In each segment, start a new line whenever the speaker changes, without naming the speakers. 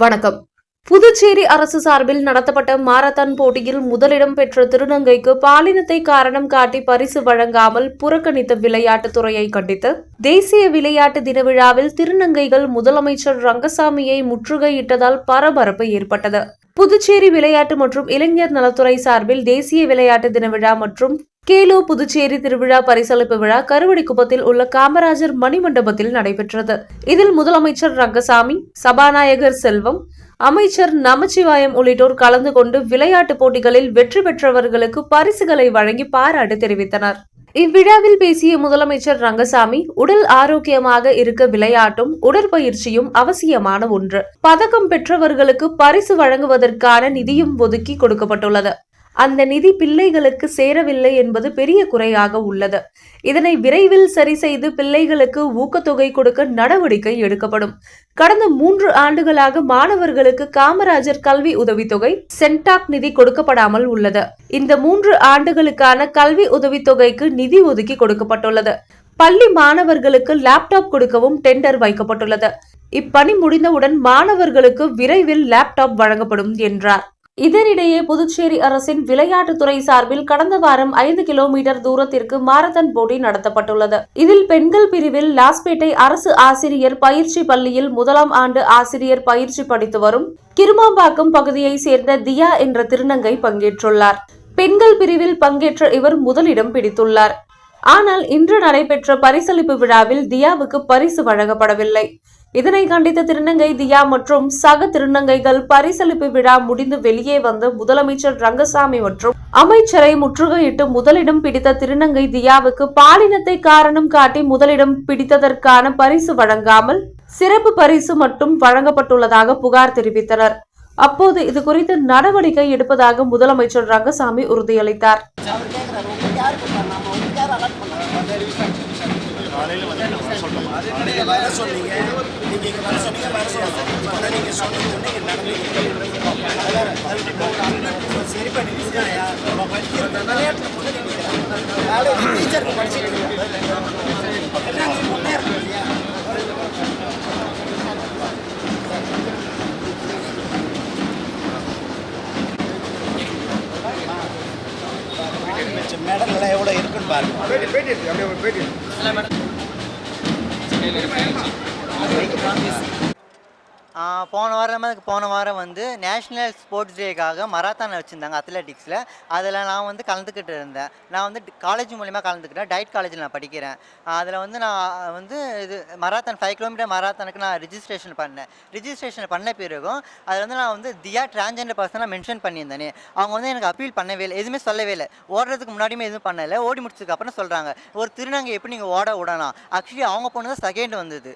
வணக்கம். புதுச்சேரி அரசு சார்பில் நடத்தப்பட்ட மாரத்தான் போட்டியில் முதலிடம் பெற்ற திருநங்கைக்கு பாலினத்தை காரணம் காட்டி பரிசு வழங்காமல் புறக்கணித்த விளையாட்டுத்துறையை கண்டித்து தேசிய விளையாட்டு தின விழாவில் திருநங்கைகள் முதலமைச்சர் ரங்கசாமியை முற்றுகையிட்டதால் பரபரப்பு ஏற்பட்டது. புதுச்சேரி விளையாட்டு மற்றும் இளைஞர் நலத்துறை சார்பில் தேசிய விளையாட்டு தின விழா மற்றும் கேலோ புதுச்சேரி திருவிழா பரிசளிப்பு விழா கருவடிக்குப்பத்தில் உள்ள காமராஜர் மணிமண்டபத்தில் நடைபெற்றது. இதில் முதலமைச்சர் ரங்கசாமி சபாநாயகர் செல்வம் அமைச்சர் நமச்சிவாயம் உள்ளிட்டோர் கலந்து கொண்டு விளையாட்டுப் போட்டிகளில் வெற்றி பெற்றவர்களுக்கு பரிசுகளை வழங்கி பாராட்டு தெரிவித்தனர். இவ்விழாவில் பேசிய முதலமைச்சர் ரங்கசாமி உடல் ஆரோக்கியமாக இருக்க விளையாட்டும் உடற்பயிற்சியும் அவசியமான ஒன்று. பதக்கம் பெற்றவர்களுக்கு பரிசு வழங்குவதற்கான நிதியும் ஒதுக்கி கொடுக்கப்பட்டுள்ளது. அந்த நிதி பிள்ளைகளுக்கு சேரவில்லை என்பது பெரிய குறையாக உள்ளது. இதனை விரைவில் சரி செய்து பிள்ளைகளுக்கு ஊக்கத்தொகை கொடுக்க நடவடிக்கை எடுக்கப்படும். கடந்த மூன்று ஆண்டுகளாக மாணவர்களுக்கு காமராஜர் கல்வி உதவித்தொகை சென்டாக் நிதி கொடுக்கப்படாமல் உள்ளது. இந்த மூன்று ஆண்டுகளுக்கான கல்வி உதவித்தொகைக்கு நிதி ஒதுக்கி கொடுக்கப்பட்டுள்ளது. பள்ளி மாணவர்களுக்கு லேப்டாப் கொடுக்கவும் டெண்டர் வைக்கப்பட்டுள்ளது. இப்பணி முடிந்தவுடன் மாணவர்களுக்கு விரைவில் லேப்டாப் வழங்கப்படும் என்றார். இதனிடையே புதுச்சேரி அரசின் விளையாட்டுத்துறை சார்பில் கடந்த வாரம் ஐந்து கிலோமீட்டர் தூரத்திற்கு மாரத்தான் போட்டி நடத்தப்பட்டுள்ளது. இதில் பெண்கள் பிரிவில் லாஸ்பேட்டை அரசு ஆசிரியர் பயிற்சி பள்ளியில் முதலாம் ஆண்டு ஆசிரியர் பயிற்சி படித்து வரும் கிருமாம்பாக்கம் பகுதியை சேர்ந்த தியா என்ற திருநங்கை பங்கேற்றுள்ளார். பெண்கள் பிரிவில் பங்கேற்ற இவர் முதலிடம் பிடித்துள்ளார். ஆனால் இன்று நடைபெற்ற பரிசளிப்பு விழாவில் தியாவுக்கு பரிசு வழங்கப்படவில்லை. இதனை கண்டித்த திருநங்கை தியா மற்றும் சக திருநங்கைகள் பரிசளிப்பு விழா முடிந்து வெளியே வந்து முதலமைச்சர் ரங்கசாமி மற்றும் அமைச்சரை முற்றுகையிட்டு முதலிடம் பிடித்த திருநங்கை தியாவுக்கு பாலினத்தை காரணம் காட்டி முதலிடம் பிடித்ததற்கான பரிசு வழங்காமல் சிறப்பு பரிசு மட்டும் வழங்கப்பட்டுள்ளதாக புகார் தெரிவித்தனர். அப்போது இது குறித்து நடவடிக்கை எடுப்பதாக முதலமைச்சர் ரங்கசாமி உறுதியளித்தார்.
நீங்க வர சொல்லுங்க நீங்க இங்க வர சொன்னீங்க வர சொன்னீங்க. இப்பதான் நீங்க சொன்னீங்க நீங்க நடந்தீங்க சரி பண்ணி கொடுத்தாயா படிக்கிற விளையாட்டுல முன்னாடி நிற்கிறேன் காலேஜ் டீச்சருக்கு படிச்சுட்டு இருக்கேன் நாங்க முன்னேறணும் இல்லையா? எவ்வளோ இருக்குன்னு பாருங்க.
రైతు కాంగ్రెస్ போன வாரம் அதுக்கு போன வாரம் வந்து நேஷ்னல் ஸ்போர்ட்ஸ் டேக்காக மராத்தான் வச்சுருந்தாங்க அத்லெட்டிக்ஸில். அதில் நான் வந்து கலந்துக்கிட்டு இருந்தேன். நான் வந்து காலேஜ் மூலிமா கலந்துக்கிட்டேன். டயட் காலேஜில் நான் படிக்கிறேன். அதில் வந்து நான் வந்து இது மராத்தான் ஃபைவ் கிலோமீட்டர் மராத்தானுக்கு நான் ரிஜிஸ்ட்ரேஷன் பண்ணேன். ரிஜிஸ்ட்ரேஷன் பண்ண பிறகும் அதில் வந்து நான் வந்து தியா டிரான்ஜெண்டர் பர்சனாக மென்ஷன் பண்ணியிருந்தேனே. அவங்க வந்து எனக்கு அப்பீல் பண்ணவே இல்லை எதுவுமே சொல்லவே இல்லை. ஓடுறதுக்கு முன்னாடியுமே எதுவும் பண்ணலை. ஓடி முடிச்சதுக்கு அப்புறம் சொல்கிறாங்க ஒரு திருநங்கை எப்படி நீங்கள் ஓட விடலாம்? ஆக்சுவலி அவங்க பொண்ணு தான் செகண்ட் வந்தது.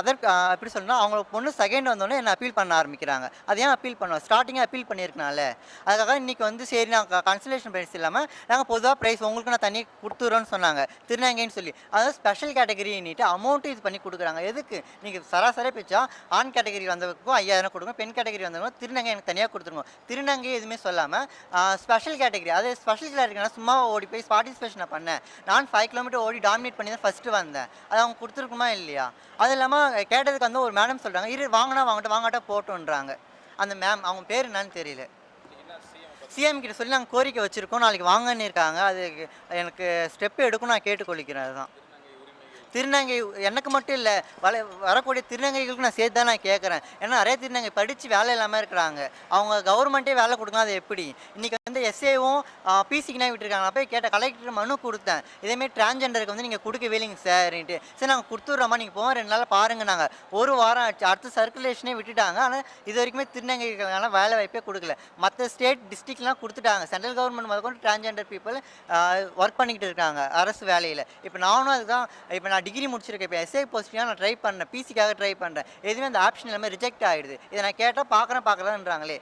அதற்கு எப்படி சொன்னால் அவங்க பொண்ணு செகண்ட் வந்தோடனே என்ன அப்பீல் பண்ண ஆரம்பிக்கிறாங்க. அது ஏன் அப்பீல் பண்ணுவோம் ஸ்டார்டிங்காக அப்பீல் பண்ணியிருக்கனால அதுக்காக இன்றைக்கி வந்து சரி நாங்கள் கன்சலேஷன் ப்ரைஸ் இல்லாமல் நாங்கள் பொதுவாக ப்ரைஸ் உங்களுக்கு நான் தனி கொடுத்துறோன்னு சொன்னாங்க. திருநங்கைன்னு சொல்லி. அதாவது ஸ்பெஷல் கேட்டகரின்னுட்டு அமௌண்ட்டு இது பண்ணி கொடுக்குறாங்க. எதுக்கு? நீங்கள் சராசரி பிச்சா ஆண் கேட்டகரி வந்தவருக்கும் ஐயாயிரம் கொடுங்க பெண் கேட்டகரி வந்தவங்க திருநங்கை எனக்கு தனியாக கொடுத்துருங்க. திருநங்கை எதுவுமே சொல்லாமல் ஸ்பெஷல் கேட்டகரி அது ஸ்பெஷல் கேட்டகரினா சும்மா ஓடி போய் பார்ட்டிசிபேஷனை பண்ணேன். நான் ஃபைவ் கிலோமீட்டர் ஓடி டாமினேட் பண்ணி தான் ஃபஸ்ட்டு வந்தேன். அது அவங்க கொடுத்துருக்குமா இல்லையா? அது இல்லாமல் கேட்டதுக்கு வந்து ஒரு மேடம் சொல்கிறாங்க இரு வாங்க வாங்கினா வாங்கட்டும் வாங்காட்டா போட்டோன்றாங்க. அந்த மேம் அவங்க பேர் என்னன்னு தெரியல. சிஎம் கிட்ட சொல்லி நாங்கள் கோரிக்கை வச்சுருக்கோம். நாளைக்கு வாங்கன்னு இருக்காங்க. அது எனக்கு ஸ்டெப் எடுக்கும் நான் கேட்டுக்கொள்கிறேன் அதுதான் திருநங்கை எனக்கு மட்டும் இல்லை வள வரக்கூடிய திருநங்கைகளுக்கு நான் சேர்த்து தான் நான் கேட்குறேன் ஏன்னா நிறைய திருநங்கை படித்து வேலை இல்லாமல் இருக்கிறாங்க. அவங்க கவர்மெண்ட்டே வேலை கொடுக்கலாம் அது எப்படி? இன்றைக்கி வந்து எஸ்ஏவும் பிசிக்குனா விட்டுருக்காங்க. போய் கேட்ட கலெக்டர் மனு கொடுத்தேன். இதேமாரி டிரான்ஜெண்டருக்கு வந்து நீங்கள் கொடுக்கவே இல்லைங்க சார்ன்ட்டு சரி நாங்கள் கொடுத்துட்றோமா நீங்கள் போவோம் ரெண்டு நாள் பாருங்க நாங்கள் ஒரு வாரம் ஆச்சு அடுத்த சர்க்குலேஷனே விட்டுட்டாங்க. ஆனால் இது வரைக்குமே திருநங்கைகளுக்கான வேலை வாய்ப்பே கொடுக்கல. மற்ற ஸ்டேட் டிஸ்ட்ரிக்ட்லாம் கொடுத்துட்டாங்க. சென்ட்ரல் கவர்மெண்ட் முதற்கொண்டு டிரான்ஜெண்டர் பீப்புள் ஒர்க் பண்ணிக்கிட்டு இருக்காங்க அரசு வேலையில். இப்போ நானும் அதுதான் இப்போ நான் டிகிரி முடிச்சிருக்கேன். இப்போ எஸ்ஐ போஸ்டிங்காக நான் ட்ரை பண்ணேன். பிசிக்காக ட்ரை பண்ணுறேன் எதுவுமே அந்த ஆப்ஷன் எல்லாமே ரிஜெக்ட் ஆகிடுது இதை நான் கேட்டால் பார்க்குறேன் பார்க்குறேன்றாங்களே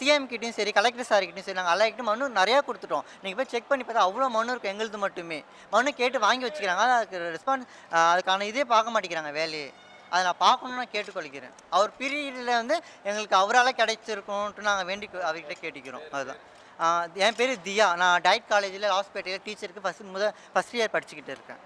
சிஎம் கிட்டையும் சரி கலெக்டர் சார் கிட்டையும் சரி நாங்கள் எல்லாருக்கிட்டும் மனு நிறையா கொடுத்துட்டோம். நீங்கள் போய் செக் பண்ணி பார்த்தா அவ்வளோ மனு இருக்கும் எங்களுது மட்டுமே. மனு கேட்டு வாங்கி வச்சுக்கிறாங்க. அதுக்கு ரெஸ்பான்ஸ் அதுக்கான இதே பார்க்க மாட்டேங்கிறாங்க வேலையை. அதை நான் பார்க்கணும்னு நான் கேட்டுக்கொள்கிறேன். அவர் பீரியடில் வந்து எங்களுக்கு அவரால் கிடைச்சிருக்கோன்ட்டு நாங்கள் வேண்டி அவர்கிட்ட கேட்டுக்கிறோம். அதுதான். என் பேர் தியா. நான் டயட் காலேஜில் ஹாஸ்பிட்டலில் டீச்சருக்கு ஃபஸ்ட் முத ஃபஸ்ட் இயர் படிச்சுக்கிட்டு இருக்கேன்.